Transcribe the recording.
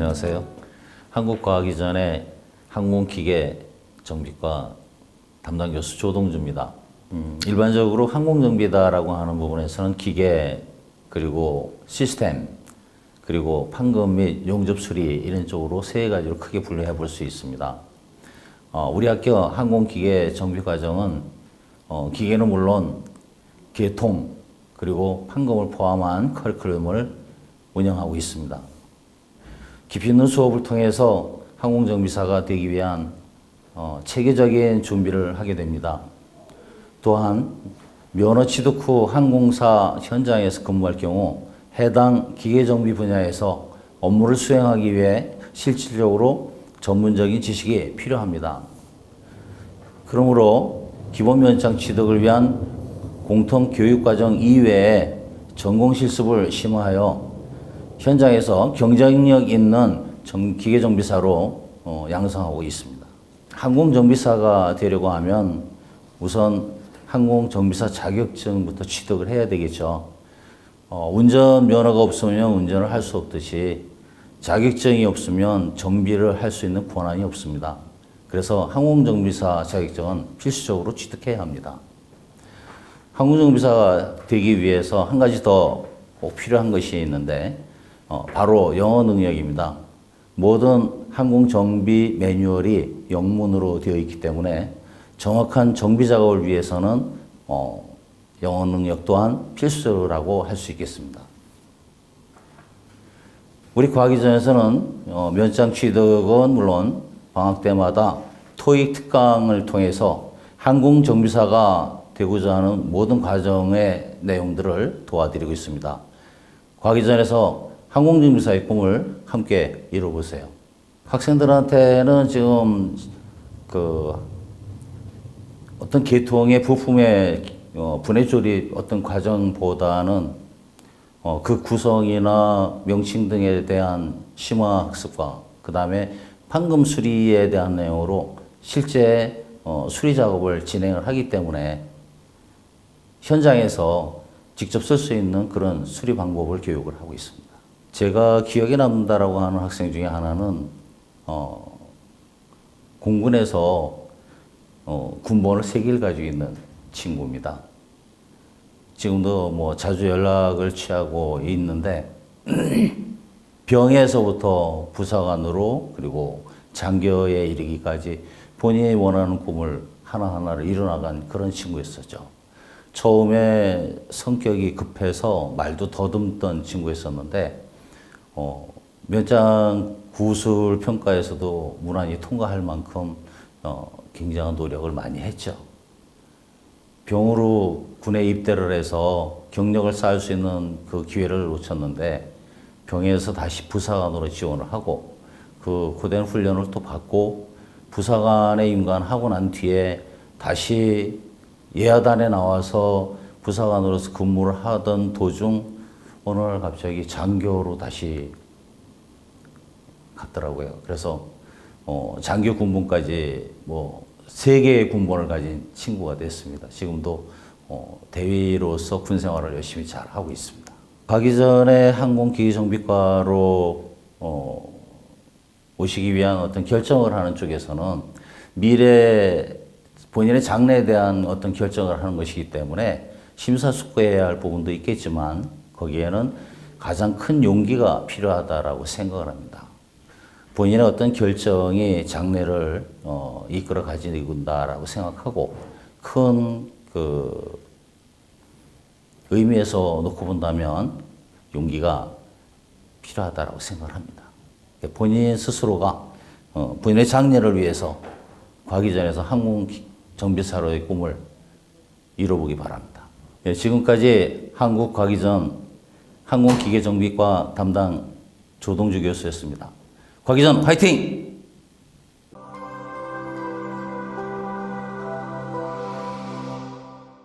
안녕하세요. 한국과학기전의 항공기계 정비과 담당 교수 조동주입니다. 음, 일반적으로 항공정비다라고 하는 부분에서는 기계 그리고 시스템 그리고 판금 및 용접 수리 이런 쪽으로 세 가지로 크게 분류해 볼 수 있습니다. 어, 우리 학교 항공기계 정비 과정은 어, 기계는 물론 개통 그리고 판금을 포함한 커리큘럼을 운영하고 있습니다. 깊이 있는 수업을 통해서 항공정비사가 되기 위한 어, 체계적인 준비를 하게 됩니다. 또한 면허 취득 후 항공사 현장에서 근무할 경우 해당 기계정비 분야에서 업무를 수행하기 위해 실질적으로 전문적인 지식이 필요합니다. 그러므로 기본 면장 취득을 위한 공통 교육 과정 이외에 전공 실습을 심화하여 현장에서 경쟁력 있는 정- 기계정비사로 어, 양성하고 있습니다. 항공정비사가 되려고 하면 우선 항공정비사 자격증부터 취득을 해야 되겠죠. 어, 운전 면허가 없으면 운전을 할 수 없듯이 자격증이 없으면 정비를 할 수 있는 권한이 없습니다. 그래서 항공정비사 자격증은 필수적으로 취득해야 합니다. 항공정비사가 되기 위해서 한 가지 더 꼭 필요한 것이 있는데 어, 바로 영어 능력입니다. 모든 항공 정비 매뉴얼이 영문으로 되어 있기 때문에 정확한 정비 작업을 위해서는 어, 영어 능력 또한 필수라고 할 수 있겠습니다. 우리 과기전에서는 어, 면장 취득은 물론 방학 때마다 토익 특강을 통해서 항공 정비사가 되고자 하는 모든 과정의 내용들을 도와드리고 있습니다. 과기전에서 항공정비사의 꿈을 함께 이뤄보세요. 학생들한테는 지금 그 어떤 계통의 부품의 어, 분해 조립 어떤 과정보다는 어, 그 구성이나 명칭 등에 대한 심화 학습과 그 다음에 판금 수리에 대한 내용으로 실제 어, 수리 작업을 진행을 하기 때문에 현장에서 직접 쓸 수 있는 그런 수리 방법을 교육을 하고 있습니다. 제가 기억에 남는다라고 하는 학생 중에 하나는 어, 공군에서 어, 군번을 세 개를 가지고 있는 친구입니다. 지금도 뭐 자주 연락을 취하고 있는데 병에서부터 부사관으로 그리고 장교에 이르기까지 본인이 원하는 꿈을 하나하나를 이뤄나간 그런 친구였었죠. 처음에 성격이 급해서 말도 더듬던 친구였었는데 어, 면장 구술 평가에서도 무난히 통과할 만큼 어, 굉장한 노력을 많이 했죠. 병으로 군에 입대를 해서 경력을 쌓을 수 있는 그 기회를 놓쳤는데 병에서 다시 부사관으로 지원을 하고 그 고된 훈련을 또 받고 부사관에 임관하고 난 뒤에 다시 예하단에 나와서 부사관으로서 근무를 하던 도중 어느 날 갑자기 장교로 다시 갔더라고요. 그래서 어, 장교 군번까지 뭐 세 개의 군번을 가진 친구가 됐습니다. 지금도 어, 대위로서 군 생활을 열심히 잘 하고 있습니다. 가기 전에 항공기계정비과로 어, 오시기 위한 어떤 결정을 하는 쪽에서는 미래 본인의 장래에 대한 어떤 결정을 하는 것이기 때문에 심사숙고해야 할 부분도 있겠지만 거기에는 가장 큰 용기가 필요하다라고 생각을 합니다. 본인의 어떤 결정이 장래를 어, 이끌어 가진다라고 생각하고 큰 그 의미에서 놓고 본다면 용기가 필요하다라고 생각을 합니다. 본인 스스로가 어, 본인의 장래를 위해서 과기전에서 항공 정비사로의 꿈을 이뤄보기 바랍니다. 예, 지금까지 한국 과기전 항공기계정비과 담당 조동주 교수였습니다. 과기전 화이팅!